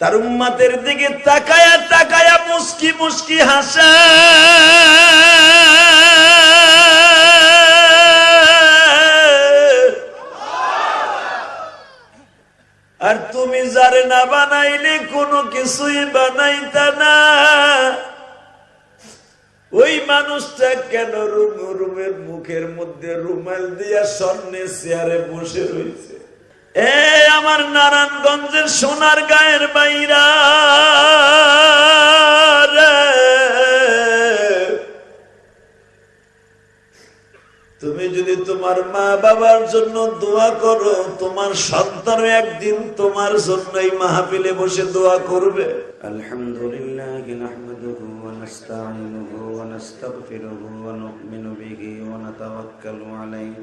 তার উম্মাতের দিকে তাকায়া তাকায়া মুস্কি মুস্কি হাসা। আর তুমি যারে না বানাইলে কোনো কিছুই বানাইতা না। ওই মানুষটা কেন রুম রুমের মুখের মধ্যে রুমাল দিয়া স্বর্ণে চেয়ারে বসে রয়েছে? এ আমার নারায়ণগঞ্জের সোনার গায়ের বাইরা তুমি যদি তোমার মা বাবার জন্য দোয়া করো, তোমার সন্তান একদিন তোমার জন্য এই মাহফিলে বসে দোয়া করবে। আলহামদুলিল্লাহ নাহমাদুহু ওয়া নাস্তাঈনুহু ওয়া নাস্তাগফিরুহু ওয়া নুমিনু বিহি ওয়া নাতাওয়াক্কালু আলাইহি।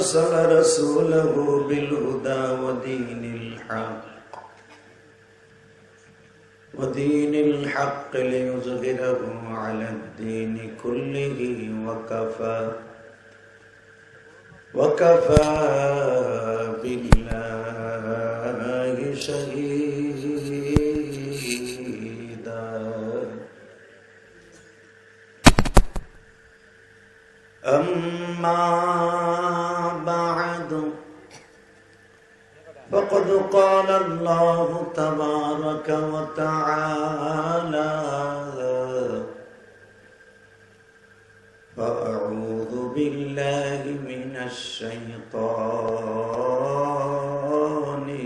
أرسل رسوله بالهدى ودين الحق. ودين الحق ليظهره على الدين كله وكفى. وكفى بالله شهيدا. أما فقد قال الله تبارك وتعالى فأعوذ بالله من الشيطان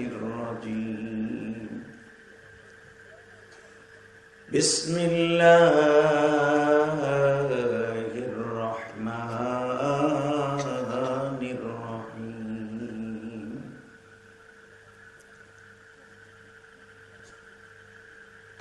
الرجيم. بسم الله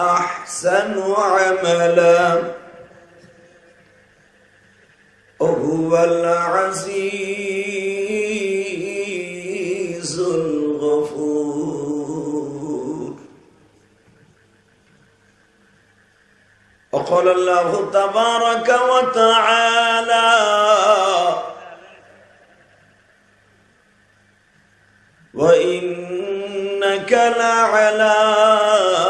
أحسن عملا. وهو العزيز الغفور. وقال الله تبارك وتعالى وإنك لعلى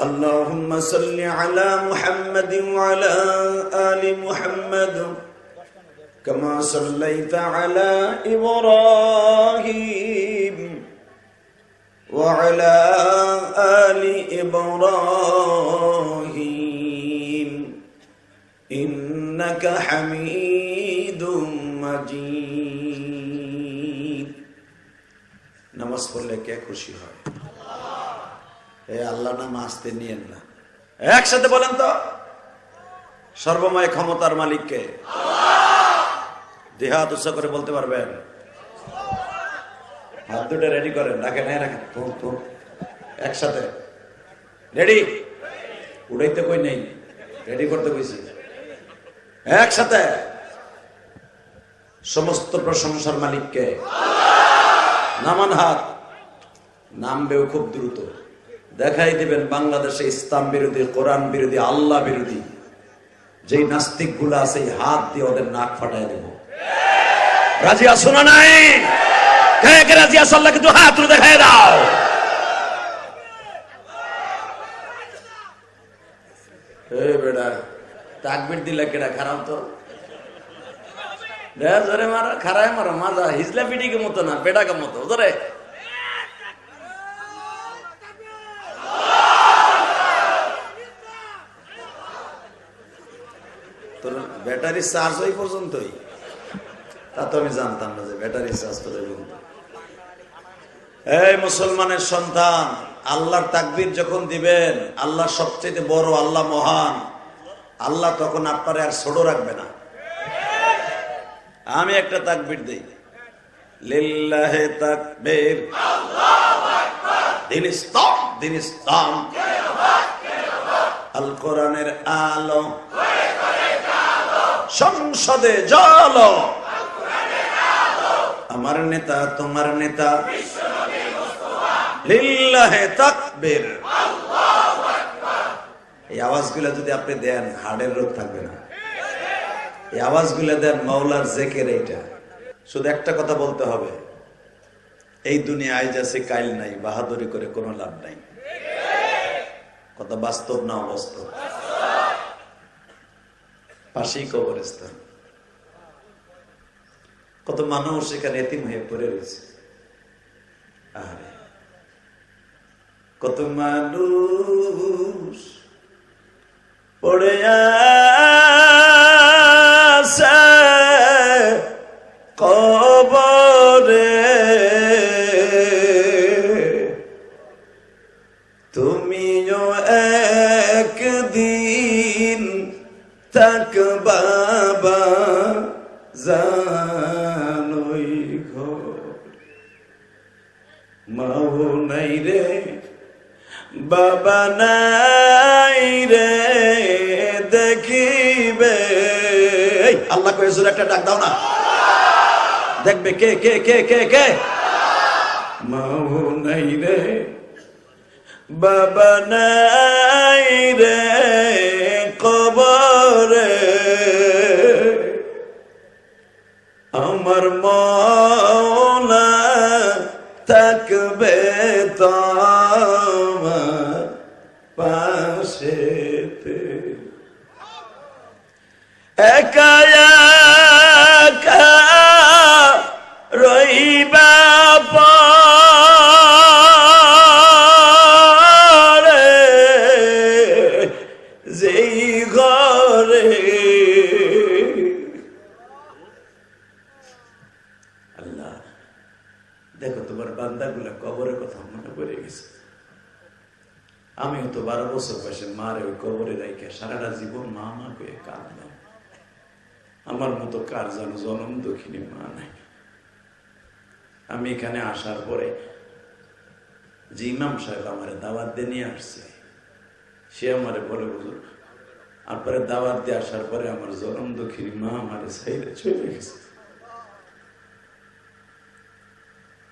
اللهم صل على محمد وعلى آل محمد كما صليت على إبراهيم وعلى آل إبراهيم إنك حميد مجيد নামাজ পড়লে কে খুশি হয় এ আল্লাহ নাম আসতে নিয়েন না। একসাথে বলেন তো, সর্বময় ক্ষমতার মালিককে দেহাত উৎস করে বলতে পারবেন? হাত দুটো রেডি করেন, রাখেন হ্যাঁ রাখেন তো তো একসাথে। রেডি উড়াইতে কই নেই রেডি করতে কইছি। একসাথে। সমস্ত প্রশংসার মালিককে, নামান হাত, নামবেও খুব দ্রুত। দেখাই দিবেন, বাংলাদেশে ইসলাম বিরোধী, কোরআন বিরোধী, আল্লাহ বিরোধী। যেই নাস্তিকগুলো আছে হাত দিয়ে ওদের নাক ফাটাই দেব। রাজি আসো না নাই? রাজি আসো আল্লাহ কিন্তু হাত দেখাই দাও। বেটা, তাকবির দিলে কেডা খারাপ তো? জোরে মারো মাজা, হিজলা পিটিকে মতো না বেটাকে মতো ধরে তোর ব্যাটারি চার্জ ওই পর্যন্তই। তা তো আমি জানতাম না যে ব্যাটারি চার্জ তো পর্যন্ত। এই মুসলমানের সন্তান, আল্লাহর তাকবীর যখন দিবেন, আল্লাহ সবচেয়ে বড়, আল্লাহ মহান। আল্লাহ তখন আপনার আর ছোট রাখবে না। আমি একটা তাকবীর দিই। লিল্লাহে তাকবীর। দিন ইসলাম। আল কোরআনের আলো। সংসদে জল। আমার নেতা, তোমার নেতা। এই যদি আপনি দেন রোগ থাকবে না। এই দেন জেকের এইটা। শুধু একটা কথা বলতে হবে। এই দুনিয়া কাইল নাই, বাহাদুরি করে কোনো লাভ নাই। কথা বাস্তব না অবাস্তব? পাশেই কবরস্থান। কত মানুষ এখানে এতিম হয়ে পড়ে রয়েছে। কত মানুষ পড়ে কবরে। তুমিও একদিন তাক বাবা জানই ঘর। মাও নাই রে, বাবা নাই রে, দেখিবে। আল্লাহ কয়ে জোরে একটা ডাক দাও না। দেখবে কে কে কে কে কে? মাও নাই রে, বাবা নাই রে, কবরে আমার মৌলা থাকবে তোমার পাশেতে। একা সারাটা জীবন মা মা করে কাঁদলাম আমার মতো কার যেন জনম দক্ষিণী মা নাই। আমি এখানে আসার পরে যে ইমাম সাহেব আমার দাওয়াত দিয়ে নিয়ে আসছে, সে আমার বলে বুঝুন আপনার দাওয়াত দিয়ে আসার পরে আমার জনম দক্ষিণী মা আমার সাইডে চলে গেছে।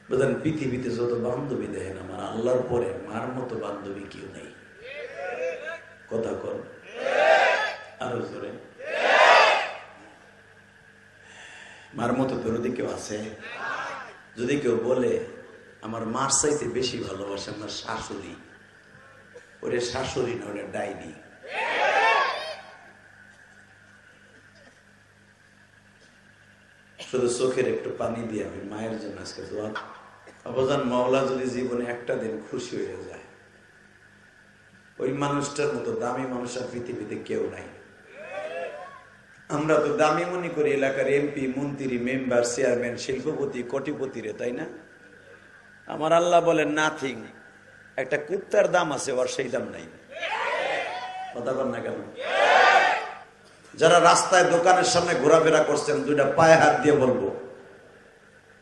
বুঝলেন, পৃথিবীতে যত বান্ধবী দেখেন আমার, আল্লাহর পরে মার মতো বান্ধবী কেউ নেই। কথা কর আরও জোরে। মার মতো বিরোধী কেউ আছে? যদি কেউ বলে, আমার মার চাইতে বেশি ভালোবাসে আমার শাশুড়ি। ওরে শাশুড়ি না, ওরে ডাইনি। শুধু চোখের একটু পানি দিয়ে আমি মায়ের জন্য আজকে দোয়া অবদান মাওলা যদি জীবনে একটা দিন খুশি হয়ে যায় ওই মানুষটার মতো দামি মানুষ আর পৃথিবীতে কেউ নাই। আমরা তো দামি মনে করি এলাকার এমপি মন্ত্রী, মেম্বার, চেয়ারম্যান, শিল্পপতি, কোটিপতি রে, তাই না? আমার আল্লাহ বলেন নাথিং একটা কুত্তার দাম আছে, ওর সেই দাম নাই। কথা বল না কেন? যারা রাস্তায় দোকানের সামনে ঘোরাফেরা করছেন, দুইটা পায়ে হাত দিয়ে বলব,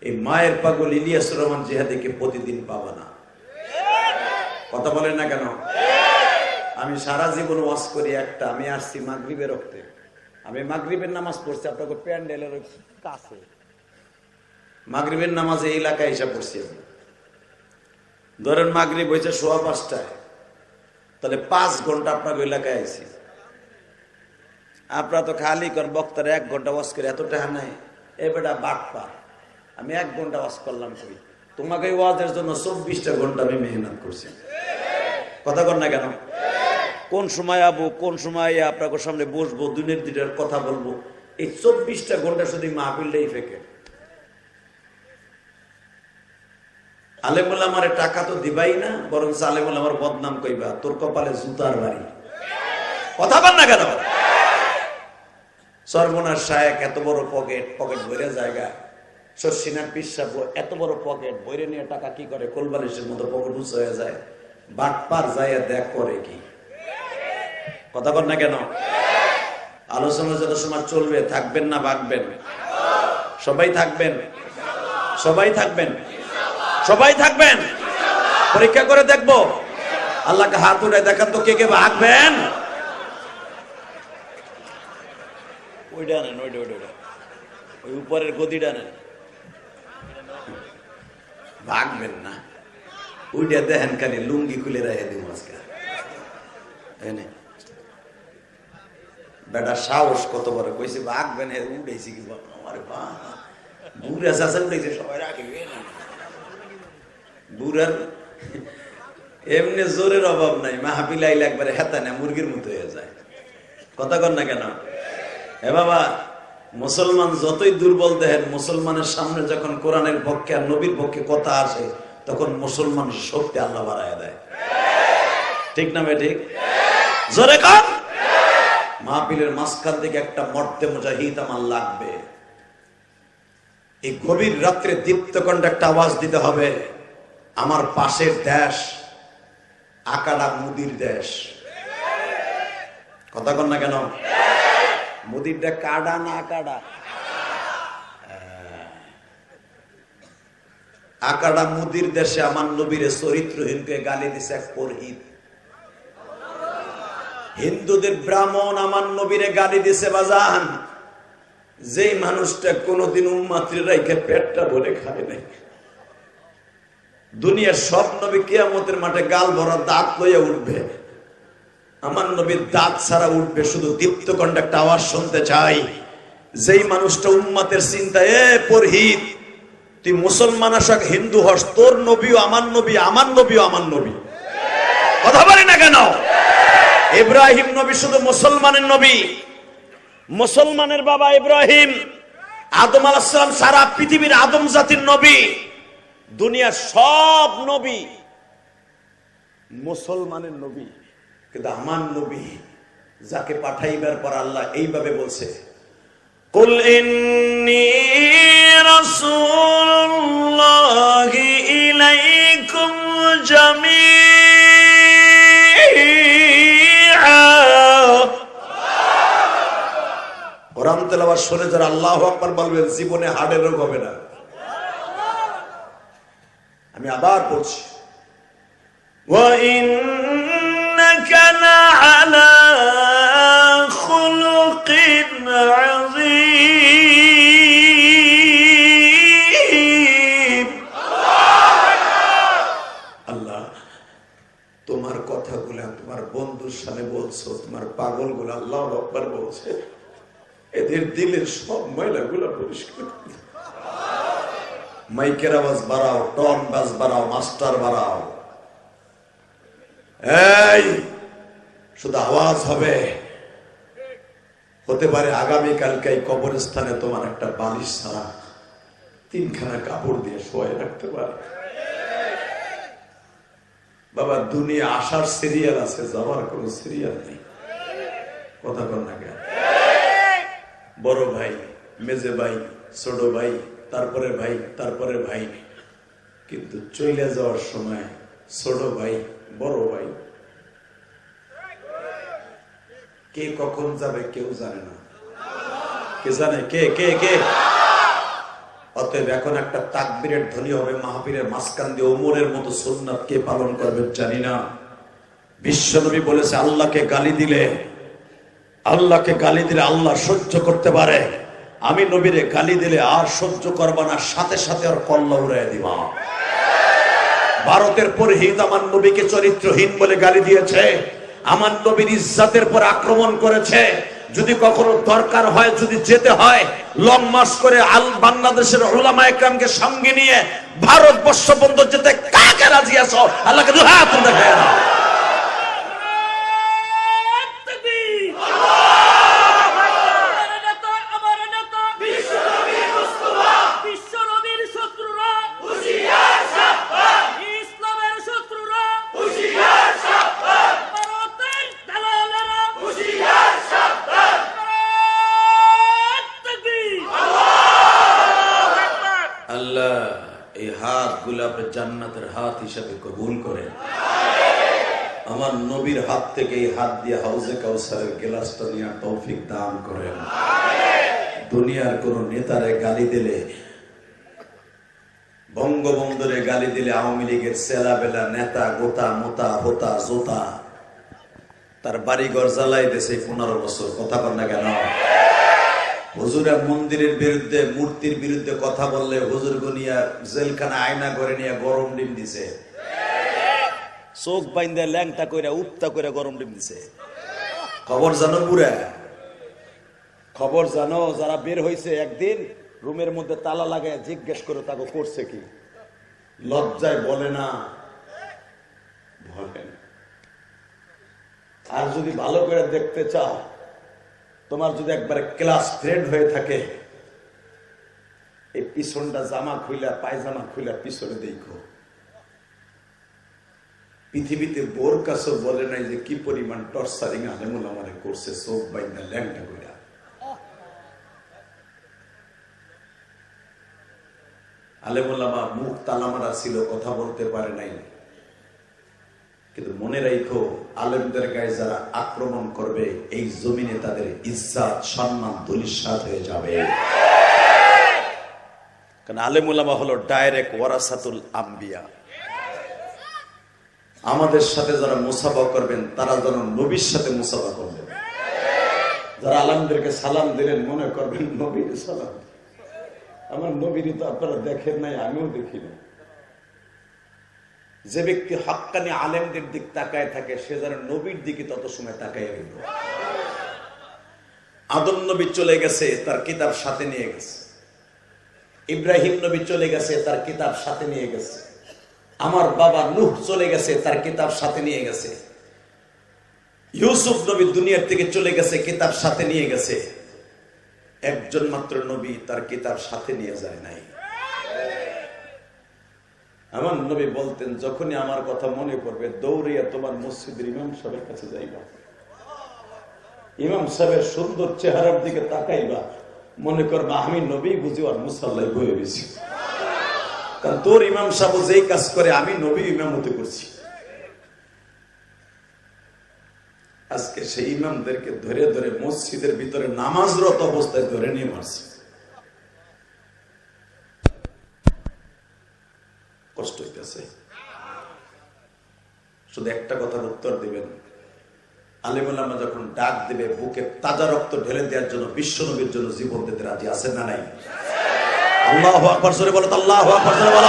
এই মায়ের পাগল ইলিয়াস রহমান জিহাদিকে প্রতিদিন পাবা না। কথা বলেন না কেন? আমি সারা জীবন ওয়াশ করি একটা, আমি আসছি মাগরিবের রক্তে। আমি মাগরিবের নামাজ পড়ছি, আপনাকে প্যান্ডেলের কাছে। মাগরিবের নামাজে এই এলাকায় এসে পড়ছি আমি। ধরেন মাগরি বইছে সোয়া পাঁচটায়, তাহলে পাঁচ ঘণ্টা আপনার এলাকায় আইছি। আপনারা তো খালি কর বক্তার এক ঘণ্টা ওয়াশ করে, এত টাকা নাই। এ বেটা বাট পা আমি এক ঘণ্টা ওয়াশ করলাম কই? তোমাকে ওয়াজের জন্য চব্বিশটা ঘণ্টা আমি মেহনত করছি। কথা কর না কেন? কোন সময় আবু, কোন সময় আপনাকে সামনে বসবো দিনের দিনের কথা বলব। এই চব্বিশটা ঘণ্টা শুধু মাহফিলটাই ফেকে। আলেমুল আমার টাকা তো দিবাই না বরং আলেমুল আমার বদনাম কইবা, তোর কপালে জুতার বাড়ি। কথা বল না কেন? সর্বনাশ শায়ক, এত বড় পকেট পকেট ভরে জায়গা। শর্ষিনার পিসাব এত বড় পকেট বইরে নিয়ে টাকা কি করে? কোলবালিশের মতো পকেট উঁচু হয়ে যায়। বাটপার যায় দেখ করে কি। কথা বল না কেন? আলোচনা যত সময় চলবে, থাকবেন না ভাগবেন। সবাই থাকবেন। সবাই থাকবেন। সবাই থাকবেন। পরীক্ষা করে দেখব। আল্লাহকে হাত উঠে দেখান তো কে কে ভাগবেন। ওইটা নেন, ওইটা ওইটা ওই উপরের গদিটা নেন। ভাগবেন না। ওইটা দেখেন খালি লুঙ্গি খুলে রেখে দিব আজকে। বেটা সাহস কত বড়? কইছে হে উঠেছি কি বুড়া উঠেছে সবাই বুড়ার এমনি জোরের অভাব নাই মাহাপিল আইলে একবারে হেতা না মুরগির মতো হয়ে যায়। কথা কর না কেন? হে বাবা, মুসলমান যতই দুর্বল দেখেন মুসলমানের সামনে যখন কোরআনের পক্ষে আর নবীর পক্ষে কথা আসে, তখন মুসলমান শক্তি আল্লাহ বাড়ায় দেয়। ঠিক না ভাই, ঠিক? জোরে কর মাহপিলের মাঝখান থেকে একটা মর্তে মুজাহিদ আমার লাগবে। এই গভীর রাত্রে দীপ্তকণ্ড একটা আওয়াজ দিতে হবে, আমার পাশের দেশ আকাডা মুদির দেশ। কথা কন না কেন? মুদিরটা কাডা না কাডা আকাডা মুদির দেশে আমার নবীরে চরিত্রহীনকে গালি দিছে এক পরহিত। হিন্দুদের ব্রাহ্মণ আমার নবীরে গালি দিছে বাজান। যেই মানুষটা কোনোদিন উম্মাত্রী রাইখে পেটটা ভরে খায় নাই। দুনিয়ার সব নবী কিয়ামতের মাঠে গাল ভরা দাঁত লইয়া উঠবে। আমার নবীর দাঁত ছাড়া উঠবে, শুধু দীপ্তকণ্ড একটা আওয়াজ শুনতে চাই। যেই মানুষটা উম্মাতের চিন্তা এ পরহিত, তুই মুসলমান আসাক হিন্দু হস, তোর নবীও আমার নবী, আমার নবীও আমার নবী। কথা বলি না কেন? ইব্রাহিম নবী শুধু মুসলমানের নবী মুসলমানের বাবা ইব্রাহিম আদম আলাহাম সারা পৃথিবীর আদম জাতির নবী দুনিয়ার সব নবী মুসলমানের নবী কিন্তু আমার নবী যাকে পাঠাইবার পর আল্লাহ এইভাবে বলছে قل إني رسول الله إليكم جميعا কোরআন তেলাবার শুনে যারা আল্লাহ আকবার বলবেন জীবনে হার্টের রোগ হবে না আমি আবার পড়ছি وإنك لعلى خلق عظيم আল্লাহ তোমার কথাগুলা তোমার বন্ধুর সামনে বলছো তোমার পাগলগুলো আল্লাহ আকবার বলছে এদের দিলের সব ময়লাগুলো পরিষ্কার। মাইকের আওয়াজ বাড়াও, টন বাজ বাড়াও, মাস্টার বাড়াও। শুধু আওয়াজ হবে। হতে পারে আগামী কালকে এই কবরস্থানে তোমার একটা বালিশ ছাড়া তিনখানা কাপড় দিয়ে শোয়াই রাখতে পারে। বাবা, দুনিয়া আসার সিরিয়াল আছে, যাওয়ার কোন সিরিয়াল নেই। কথা বল না কেন? বড় ভাই, মেজে ভাই, ছোট ভাই, তারপরে ভাই তারপরে ভাই। কিন্তু চলে যাওয়ার সময় ছোট ভাই, বড় ভাই। কে কখন যাবে কেউ জানে না। কে জানে? কে কে কে? অতএব এখন একটা তাকবীরের ধ্বনি হবে মাহবীরের মাঝখান দিয়ে ওমরের মতো সুন্নাত কে পালন করবেন জানি না। বিশ্বনবী বলেছে, আল্লাহকে গালি দিলে আল্লাহকে গালি দিলে আল্লাহ সহ্য করতে পারে। আমি নবীরে গালি দিলে আর সহ্য করবা না, সাথে সাথে আর কল্লা উড়াই দিবা। ভারতের পরহিত আমার নবীকে চরিত্রহীন বলে গালি দিয়েছে, আমার নবীর ইজ্জাতের পর আক্রমণ করেছে। যদি কখনো দরকার হয়, যদি যেতে হয় লং মার্চ করে আল বাংলাদেশের ওলামা একরামকে সঙ্গে নিয়ে ভারতবর্ষ বন্ধ যেতে কাকে রাজি আছো? আল্লাহকে দেখায় দাও। বিশ্বনবীর শত্রুরা ইসলামের শত্রুরা ভারতের দালালেরা তাকবীর। আল্লাহ এই হাত গুলাপে জান্নাতের হাত হিসাবে কবুল করেন আমার নবীর হাত থেকে এই হাত দিয়ে হাউজে কাউসারের গেলাসটা নিয়ে তৌফিক দান করেন। দুনিয়ার কোন নেতারে গালি দিলে, বঙ্গবন্ধুরে গালি দিলে আওয়ামী লীগের সেলা বেলা নেতা গোতা মোতা হোতা জোতা তার বাড়ি ঘর জ্বালাই দেশে পনেরো বছর। কথা কর না কেন? হুজুরা মন্দিরের বিরুদ্ধে, মূর্তির বিরুদ্ধে কথা বললে হুজুর গুনিয়া জেলখানা আয়না করে নিয়ে গরম ডিম দিছে। চোখ বাইন্দে ল্যাংটা কইরা, উত্তা কইরা গরম ডিম দিছে। খবর জানো পুরা। খবর জানো যারা বের হয়েছে একদিন রুমের মধ্যে তালা লাগায় জিজ্ঞেস করে তাকে করছে কি? লজ্জায় বলে না। আর যদি ভালো করে দেখতে চাও তোমার যদি একবারে ক্লাস ফ্রেন্ড হয়ে থাকে এই পিছনটা জামা খুইলা পায়জামা খুইলা পিছনে দেখো। পৃথিবীতে বোর কাছে বলে নাই যে কি পরিমাণ টর্চারিং আলেমুল আমারে করছে চোখ বাইনা ল্যাংটা কইরা। আলেমুল্লামা মুখ তালামারা ছিল, কথা বলতে পারে নাই। কিন্তু মনে রাখো আলেমদের গায়ে যারা আক্রমণ করবে, এই জমিনে তাদের ইজ্জাত, সম্মান দলিসাত হয়ে যাবে। কারণ আলেমুলামা হলো ডাইরেক্ট ওয়ারাসাতুল আম্বিয়া। আমাদের সাথে যারা মুসাফা করবেন, তারা যেন নবীর সাথে মুসাফা করবেন যারা আলমদেরকে সালাম দিলেন, মনে করবেন নবীর সালাম। আমার নবীরই তো আপনারা দেখেন নাই, আমিও দেখি না যে ব্যক্তি হক্কানি আলেমদের দিক তাকায় থাকে, সে যেন নবীর দিকে তত সময় তাকায় রইল। আদম নবী চলে গেছে, তার কিতাব সাথে নিয়ে গেছে। ইব্রাহিম নবী চলে গেছে, তার কিতাব সাথে নিয়ে গেছে। আমার বাবা নূহ চলে গেছে, তার কিতাব সাথে নিয়ে গেছে। ইউসুফ নবী দুনিয়ার থেকে চলে গেছে, কিতাব সাথে নিয়ে গেছে। একজন মাত্র নবী তার কিতাব সাথে নিয়ে যায় নাই। আমার নবী বলতেন, যখনই আমার কথা মনে পড়বে, দৌড়িয়া তোমার মসজিদের ইমাম সাহেবের কাছে যাইবা। ইমাম সাহেবের সুন্দর চেহারার দিকে তাকাইবা। মনে করবা, আমি নবী বুঝি আর মুসাল্লাই বয়ে গেছি। তোর ইমাম সাহেব যেই কাজ করে, আমি নবী ইমামতি করছি। আজকে সেই ইমামদেরকে ধরে ধরে মসজিদের ভিতরে নামাজরত অবস্থায় ধরে নিয়ে মারছে। কষ্ট হইতেছে। শুধু একটা কথার উত্তর দিবেন। আলিমুল্লামা যখন ডাক দিবে, বুকে তাজা রক্ত ঢেলে দেওয়ার জন্য বিশ্ব নবীর জন্য জীবন দিতে রাজি আছে না নাই? আল্লাহ আকবর সরে বলো আল্লাহ আকবর সরে বলো।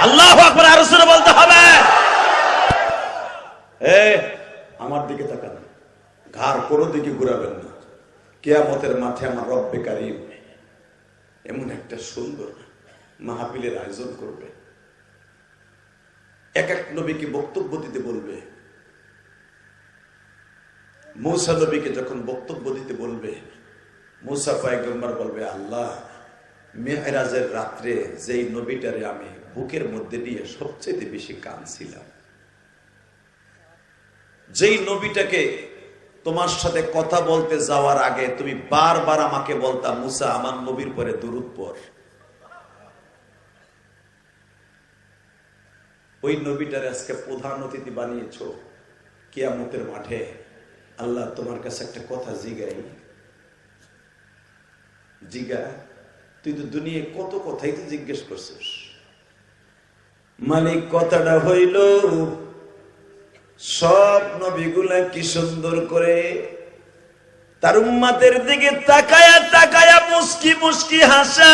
আল্লাহ আকবর, আরও সরে বলতে হবে। এ, আমার দিকে তাকান। ঘাড় কোনো দিকে ঘুরাবেন না। কেয়ামতের মাঠে আমার রব্বে কারিম এমন একটা সুন্দর মাহাপিলের আয়োজন করবে। এক এক নবীকে বক্তব্য দিতে বলবে। মৌসা নবীকে যখন বক্তব্য দিতে বলবে, মুসা পয়গম্বর বলবে, আল্লাহ মেহরাজের রাত্রে যেই নবীটারে আমি বুকের মধ্যে নিয়ে সবচেয়ে বেশি কাঁদছিলাম। যেই নবীটাকে তোমার সাথে কথা বলতে যাওয়ার আগে তুমি বারবার আমাকে বলতা, মুসা, আমার নবীর পরে দুরুদ পর ওই নবীটার আজকে প্রধান অতিথি বানিয়েছ কিয়ামতের মাঠে। আল্লাহ তোমার কাছে একটা কথা জিগাই। জিগা? তুই তো দুনিয়া কত কথাই তো জিজ্ঞেস করছিস? মালিক, কথাটা হইল, সব নবীগুলা কি সুন্দর করে তার উম্মাতের দিকে তাকায়া তাকায়া মুস্কি মুস্কি হাসা।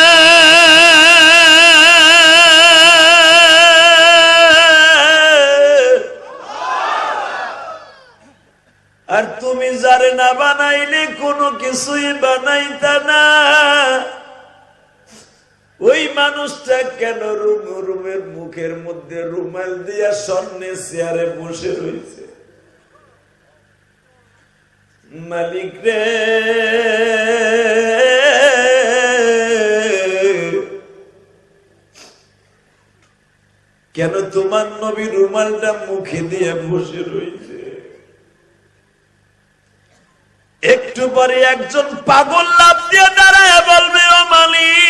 আর তুমি যারে না বানাইলে কোনো কিছুই বানাইতা না। ওই মানুষটা কেন রুম রুমের মুখের মধ্যে রুমাল দিয়া স্বর্ণে চেয়ারে বসে রয়েছে? মালিক রে। কেন তোমার নবী রুমালটা মুখে দিয়ে বসে রয়েছে? একটু পরে একজন পাগল লাভ দিয়ে দাঁড়ায় বলবে, ও মালিক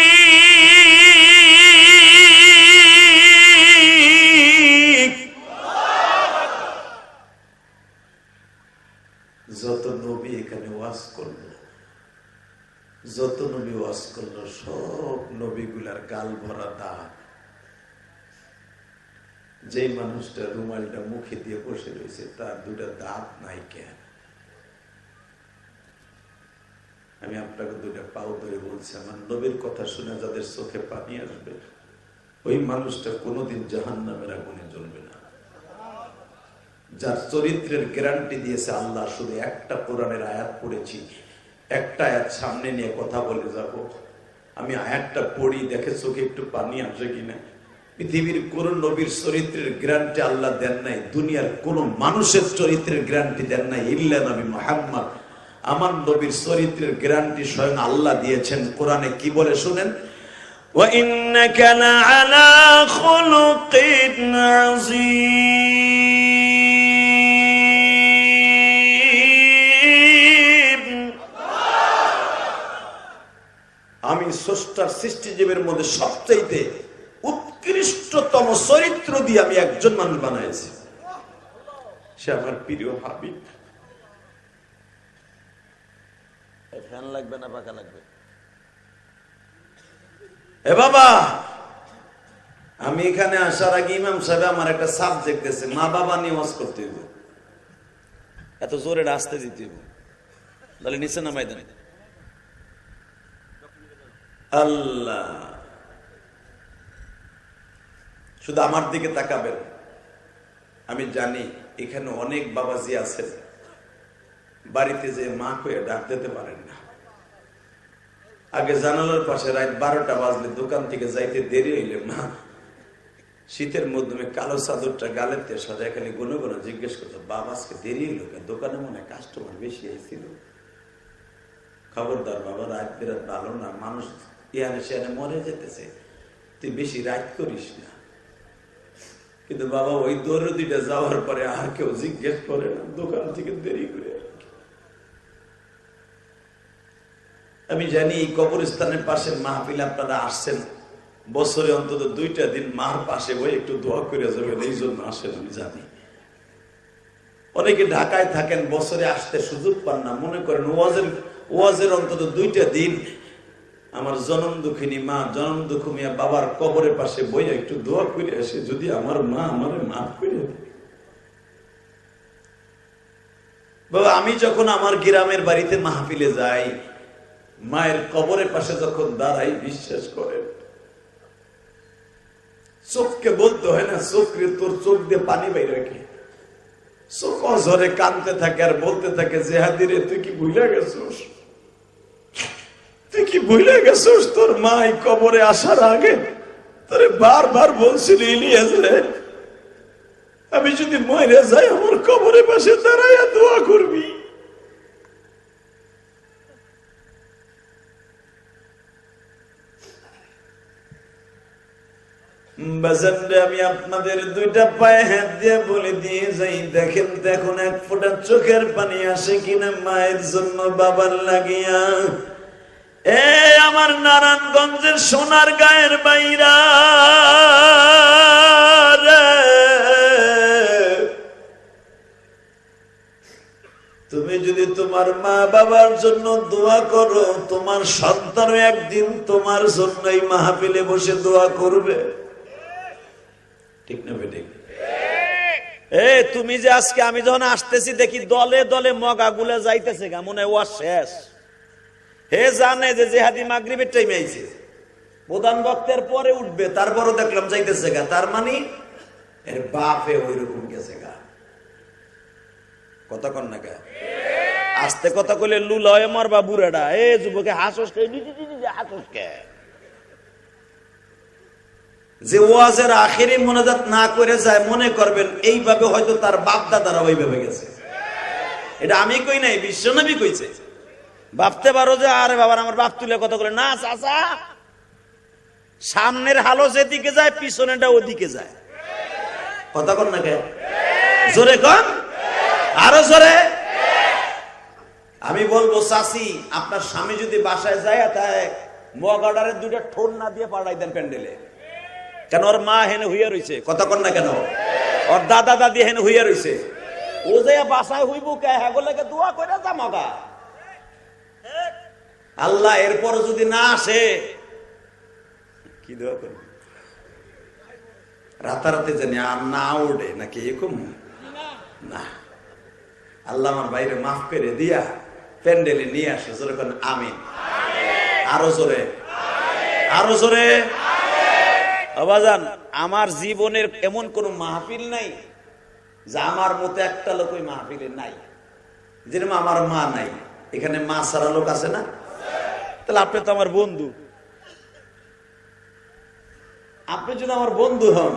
যত নবী এখানে ওয়াজ করল যত নবী ওয়াজ করল, সব নবীগুলার গাল ভরা দাগ। যে মানুষটা রুমালটা মুখে দিয়ে বসে রয়েছে, তার দুটা দাঁত নাই কেন? আমি আপনাকে দুটা পাও ধরে বলছি, আমার নবীর কথা শুনে যাদের চোখে পানি আসবে, ওই মানুষটা কোনোদিন জাহান নামের আগুনে জ্বলবে না। যার চরিত্রের গ্যারান্টি দিয়েছে আল্লাহ, শুধু একটা কোরআনের আয়াত পড়েছি একটা আয়াত সামনে নিয়ে কথা বলে যাব আমি আয়াতটা পড়ি দেখে চোখে একটু পানি আসে কিনা পৃথিবীর কোন নবীর চরিত্রের গ্যারান্টি আল্লাহ দেন নাই দুনিয়ার কোন মানুষের চরিত্রের গ্যারান্টি দেন নাই ইল্লা নবী মোহাম্মদ আমার নবীর চরিত্রের গ্যারান্টি স্বয়ং আল্লাহ দিয়েছেন কোরআনে কি বলে শুনেন وإنك لعلى خلق عظيم স্রষ্টার সৃষ্টিজীবের মধ্যে সবচাইতে উৎকৃষ্টতম চরিত্র দিয়ে আমি একজন মানুষ বানাইছি। সে আমার প্রিয় হাবিব ফ্যান লাগবে না পাকা লাগবে? এ বাবা আমি এখানে আসার আগে ইমাম সাহেব আমার একটা সাবজেক্ট দিয়েছে মা বাবা নিয়ে ওয়াজ করতে হইব। এত জোরে আসতে দিতে হবে তাহলে নিচে নামাই দেন। আল্লাহ। শুধু আমার দিকে তাকাবেন। আমি জানি এখানে অনেক বাবাজি আছেন। বাড়িতে যে মা কয়ে ডাক দিতে পারেন না। আগে জানালার পাশে রাত বারোটা বাজলে দোকান থেকে যাইতে দেরি হইলে মা শীতের মধ্যে কালো চাদরটা দিয়ে সাজায় খালি গুনো গুনো জিজ্ঞেস করতো, বাবা, আজকে দেরি হইল দোকানে মনে কাস্টমার বেশি আইছিল। খবরদার বাবা, রাত বিরাত ভালো না, মানুষ ইয়ানে সেয়ানে মরে যেতেছে। তুই বেশি রাত করিস না। কিন্তু বাবা ওই দৌড়দিটা যাওয়ার পরে আর কেউ জিজ্ঞেস করে না, দোকান থেকে দেরি করে আমি জানি এই কবরস্থানের পাশে মাহফিল আপনারা আসছেন। বছরে অন্তত দুইটা দিন মার পাশে বই একটু দোয়া করে যাবেন, এই জন্য আসেন আমি জানি। অনেকে ঢাকায় থাকেন, বছরে আসতে সুযোগ পান না। মনে করেন ওয়াজের ওয়াজের অন্তত দুইটা দিন আমার জনম দুঃখিনী মা, জনম দুঃখ মিয়া বাবার কবরের পাশে বই একটু দোয়া করে আসে, যদি আমার মা আমার মাফ করে বাবা, আমি যখন আমার গ্রামের বাড়িতে মাহফিলে যাই, মায়ের কবরের পাশে যখন দাঁড়াই, বিশ্বাস করেন, চোখকে বলতে হয় না, চোখরে তোর চোখ দিয়ে পানি বাইরে রাখে চোখ অঝরে কানতে থাকে আর বলতে থাকে জেহাদিরে তুই কি ভুলে গেছিস? তুই কি ভুলে গেছিস তোর মা এই কবরে আসার আগে? তোরে বারবার বলছিল, ইলিয়াস রে, আমি যদি মরে যাই, আমার কবরে পাশে দাঁড়াইয়া দোয়া করবি। আমি আপনাদের দুইটা পায়ে হাত দিয়ে বলে দিয়ে যাই। দেখেন দেখুন এক ফোঁটা চোখের পানি আসে কিনা মায়ের জন্য বাবার লাগিয়া। এ আমার নারায়ণগঞ্জের সোনার গায়ের বাইরা তুমি যদি তোমার মা বাবার জন্য দোয়া করো, তোমার সন্তানও একদিন তোমার জন্য এই মাহফিলে বসে দোয়া করবে। ঠিক না বেটে? এ, তুমি যে আজকে আমি যখন আসতেছি দেখি দলে দলে মগা গুলা যাইতেছে গা, মনে ওয়া শেষ। হে জানে যে জেহাদি মাগরিবের টাইমে আইছে। প্রধান বক্তের পরে উঠবে, তারপরও দেখলাম যাইতেছে গা। তার মানে এর বাপে ওই রকম গেছে গা। কথা কন না গা? আস্তে কথা কইলে লুলয় মারবা বুড়াটা। এ যুবকে হাসস কে? হাসস কে? যে ওয়াজের আখেরি মোনাজাত না করে যায়, মনে করবেন এইভাবে হয়তো তার বাপ দাদারা ওইভাবে গেছে। এটা আমি কই নাই, বিশ্বনবী কইছে। ভাবতে পারো যে, আরে বাবার আমার বাপ তুলে কথা বলে, না, চাচা, সামনের হালো যেদিকে যায় পিছনেটা ওদিকে যায়। কথা কন না কে জোরে কন? আরও জোরে? আমি বলব, চাচি, আপনার স্বামী যদি বাসায় যায়, তাই মগ অর্ডারের দুইটা ঠোন না দিয়ে পাঠাই দেন প্যান্ডেলে। কেন, ওর মা হেনে হইয়া রইছে, কথা কন না কেন? ওর দাদা দাদি হেনে হইয়া রইছে। ও যে বাসায় হইব কে হ্যাঁ দোয়া করে যা মগা। আল্লাহ এরপর যদি না আসে, কি দোয়া করবে? রাতারাতি জানি আর না ওঠে, নাকি এরকম? না। আল্লাহ আমার বাইরে মাফ করে দিয়া প্যান্ডেলে নিয়ে আসে যেরকম আমিন। আরও জোরে। আরও জোরে। আবাজান আমার জীবনের এমন কোন মাহফিল নাই যে আমার মতো একটা লোক ওই মাহফিলে নাই। যেরকম আমার মা নাই, এখানে মা সারা লোক আছে না? তাহলে আপনি তো আমার বন্ধু। আপনি যদি আমার বন্ধু হন,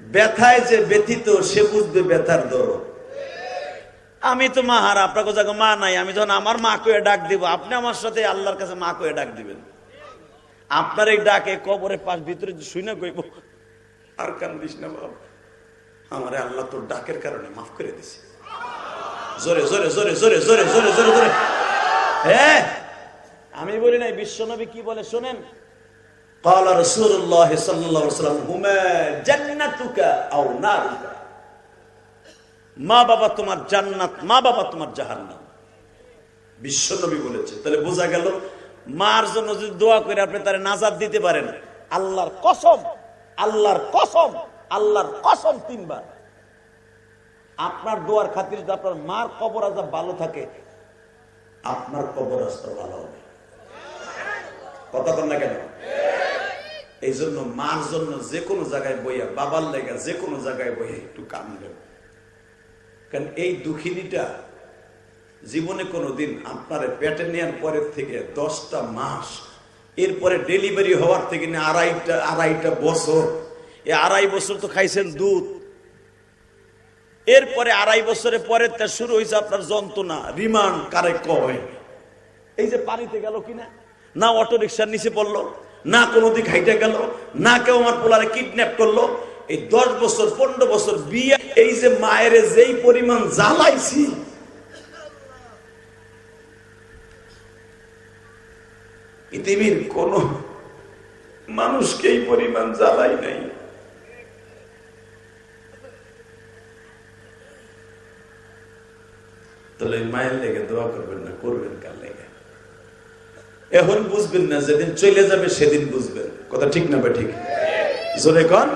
ব্যথায় যে ব্যথিত, সে বুঝবে ব্যথার দরদ। আমি তো মা হারা আপনাকে জায়গা মা নাই, আমি যখন আমার মা কয়ে ডাক দিব, আপনি আমার সাথে আল্লাহর কাছে মা কয়ে ডাক দিবেন। আপনার এই ডাকে কবরে পাশ ভিতরে শুনে কইব, আর কান্দিস না বাবা। আমারে আল্লাহ তোর ডাকের কারণে মাফ করে দিছে। জোরে জোরে জোরে জোরে জোরে জোরে জোরে জোরে। হ্যাঁ বিশ্বনবী কি বলে শোনেন قال رسول الله صلى الله عليه وسلم هما جنتك او نارك মা বাবা তোমার জান্নাত মা বাবা তোমার জাহান্নাম বিশ্বনবী বলেছে তাহলে বোঝা গেল মার জন্য যদি দোয়া করে আপনি তার নাজাদ দিতে পারেন আল্লাহর কসম আল্লাহর কসম আল্লাহর কসম তিনবার আপনার দোয়ার খাতির যদি আপনার মার কবর আজাব ভালো থাকে আপনার কবর আসতে ভালো হবে কন না কেন? এই জন্য মার জন্য যে কোনো জায়গায় বইয়া, বাবার লেগা যে কোনো জায়গায় বইয়া একটু কামলেন কারণ এই দুঃখিনীটা জীবনে কোনোদিন আপনার পেটে নেওয়ার পরের থেকে দশটা মাস, এরপরে ডেলিভারি হওয়ার থেকে নিয়ে আড়াইটা আড়াইটা বছর। এই আড়াই বছর তো খাইছেন দুধ। এরপরে আড়াই বছরের পরে শুরু হয়েছে আপনার যন্ত্রণা, রিমান্ড কারে কয়? এই যে পানিতে গেল কিনা? না অটো রিক্সার নিচে পড়ল, না কোনো দিক হাইটে গেল, না কেউ আমার পোলারে কিডন্যাপ করল। এই দশ বছর, পনেরো বছর বিয়ে, এই যে মায়ের যেই পরিমাণ জ্বালাইছি। পৃথিবীর কোন মানুষকে এই পরিমাণ জ্বালাই নাই। তাহলে মায়ের লেগে দোয়া করবেন না, করবেন কার লেগে? এখন বুঝবেন না যেদিন চলে যাবে সেদিন বুঝবেন। কথা ঠিক না বা ঠিক? জোরে কন?